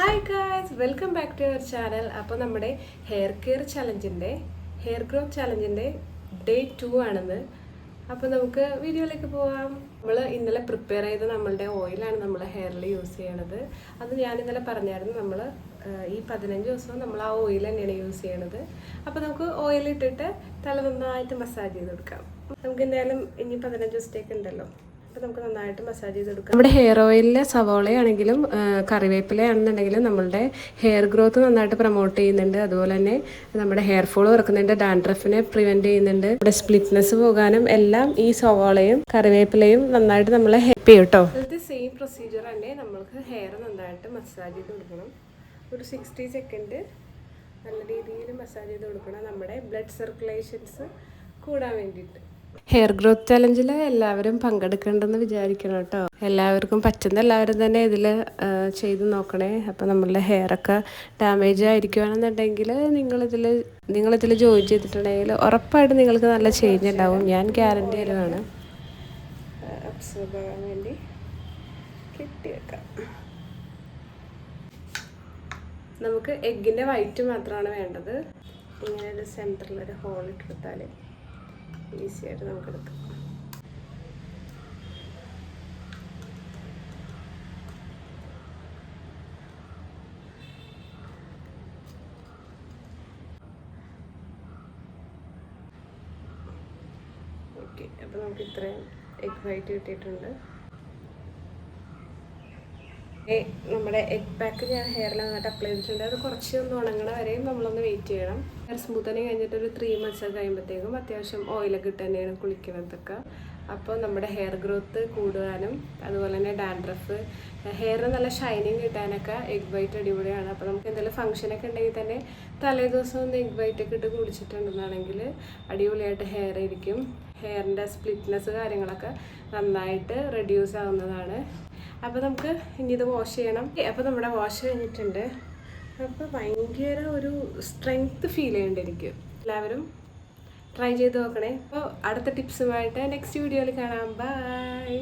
Hi guys welcome back to our channel അപ്പോൾ നമ്മുടെ hair care ചലഞ്ചിന്റെ ഹെയർ ഗ്രോത്ത് ചലഞ്ചിന്റെ ഡേ ടു ആണെന്ന് അപ്പോൾ നമുക്ക് വീഡിയോയിലേക്ക് പോവാം. നമ്മൾ ഇന്നലെ പ്രിപ്പയർ ചെയ്ത നമ്മളുടെ ഓയിലാണ് നമ്മൾ ഹെയറിൽ യൂസ് ചെയ്യണത്. അത് ഞാൻ ഇന്നലെ പറഞ്ഞായിരുന്നു നമ്മൾ ഈ പതിനഞ്ച് ദിവസവും നമ്മൾ ആ ഓയിൽ തന്നെയാണ് യൂസ് ചെയ്യണത്. അപ്പോൾ നമുക്ക് ഓയിൽ ഇട്ടിട്ട് തല നന്നായിട്ട് മസാജ് ചെയ്ത് കൊടുക്കാം. നമുക്ക് എന്തായാലും ഇനി പതിനഞ്ച് ദിവസത്തേക്ക് ഉണ്ടല്ലോ. നമുക്ക് നന്നായിട്ട് മസാജ് ചെയ്ത് കൊടുക്കാം നമ്മുടെ ഹെയർ ഓയിലിലെ സവോളയാണെങ്കിലും കറിവേപ്പിലയാണെന്നുണ്ടെങ്കിലും നമ്മളുടെ ഹെയർ ഗ്രോത്ത് നന്നായിട്ട് പ്രൊമോട്ട് ചെയ്യുന്നുണ്ട്. അതുപോലെ തന്നെ നമ്മുടെ ഹെയർ ഫോൾ കുറക്കുന്നുണ്ട് ഡാൻഡ്രഫിനെ പ്രിവെന്റ് ചെയ്യുന്നുണ്ട്. നമ്മുടെ സ്പ്ലിറ്റ്നെസ് പോകാനും എല്ലാം ഈ സവോളയും കറിവേപ്പിലയും നന്നായിട്ട് നമ്മളെ ഹെൽപ്പ് ചെയ്യും കേട്ടോ ഇത് സെയിം പ്രൊസീജിയർ തന്നെ നമ്മൾക്ക് ഹെയർ നന്നായിട്ട് മസാജ് ചെയ്ത് കൊടുക്കണം. ഒരു സിക്സ്റ്റി സെക്കൻഡ് നല്ല രീതിയിൽ മസാജ് ചെയ്ത് കൊടുക്കണം. നമ്മുടെ ബ്ലഡ് സർക്കുലേഷൻസ് കൂടാൻ വേണ്ടിയിട്ട്. ഹെയർ ഗ്രോത്ത് ചലഞ്ചിൽ എല്ലാവരും പങ്കെടുക്കണ്ടെന്ന് വിചാരിക്കണം കേട്ടോ. എല്ലാവർക്കും പറ്റുന്ന എല്ലാവരും തന്നെ ഇതിൽ ചെയ്ത് നോക്കണേ. അപ്പോൾ നമ്മളുടെ ഹെയറൊക്കെ ഡാമേജ് ആയിരിക്കുകയാണെന്നുണ്ടെങ്കിൽ നിങ്ങളിതിൽ നിങ്ങളിതിൽ ജോയിൻ ചെയ്തിട്ടുണ്ടെങ്കിൽ ഉറപ്പായിട്ട് നിങ്ങൾക്ക് നല്ല ചേഞ്ച് ഉണ്ടാവും. ഞാൻ ഗ്യാരണ്ടി തരുവാണ് വേണ്ടി കെട്ടി വെക്കാം നമുക്ക് എഗ്ഗിന്റെ വൈറ്റ് മാത്രമാണ് വേണ്ടത്. ഇങ്ങനെ ഒരു സെന്ററിൽ ഒരു ഹോൾ ഇട്ടെടുത്താൽ ഈസി ആയിട്ട് നമുക്ക് എടുക്കാം ഓക്കെ അപ്പോൾ നമുക്ക് ഇത്രയും എഗ് വൈറ്റ് കിട്ടിയിട്ടുണ്ട്. നമ്മുടെ എഗ് പാക്ക് ഞാൻ ഹെയറിൽ നന്നായിട്ട് അപ്ലൈ ചെയ്തിട്ടുണ്ട്. അത് കുറച്ച് ഒന്ന് ഉണങ്ങണ വരെയും നമ്മളൊന്ന് വെയിറ്റ് ചെയ്യണം. ഹെയർ സ്മൂത്തനിങ് കഴിഞ്ഞിട്ട് ഒരു ത്രീ മന്ത്സ് ഒക്കെ കഴിയുമ്പോഴത്തേക്കും അത്യാവശ്യം ഓയിലൊക്കെ ഇട്ട് തന്നെയാണ് കുളിക്കണതൊക്കെ. അപ്പോൾ നമ്മുടെ ഹെയർ ഗ്രോത്ത് കൂടുവാനും അതുപോലെ തന്നെ ഡാൻഡ്രഫ് ഹെയറിന് നല്ല ഷൈനിങ് കിട്ടാനൊക്കെ എഗ് വൈറ്റ് അടിപൊളിയാണ്. അപ്പോൾ നമുക്ക് എന്തെങ്കിലും ഫംഗ്ഷനൊക്കെ ഉണ്ടെങ്കിൽ തന്നെ തലേ ദിവസം ഒന്ന് എഗ് വൈറ്റ് ഒക്കെ ഇട്ട് കുടിച്ചിട്ടുണ്ടെന്നാണെങ്കിൽ അടിപൊളിയായിട്ട് ഹെയർ ഇരിക്കും. ഹെയറിന്റെ സ്പ്ലിറ്റ്നെസ് കാര്യങ്ങളൊക്കെ നന്നായിട്ട് റെഡ്യൂസ് ആവുന്നതാണ്. അപ്പോൾ നമുക്ക് ഇനി ഇത് വാഷ് ചെയ്യണം. അപ്പോൾ നമ്മുടെ വാഷ് കഴിഞ്ഞിട്ടുണ്ട്. അപ്പോൾ ഭയങ്കര ഒരു സ്ട്രെങ്ത് ഫീൽ ചെയ്യേണ്ടിരിക്കും എല്ലാവരും ട്രൈ ചെയ്ത് നോക്കണേ. അപ്പോൾ അടുത്ത ടിപ്സുമായിട്ട് നെക്സ്റ്റ് വീഡിയോയിൽ കാണാം. ബൈ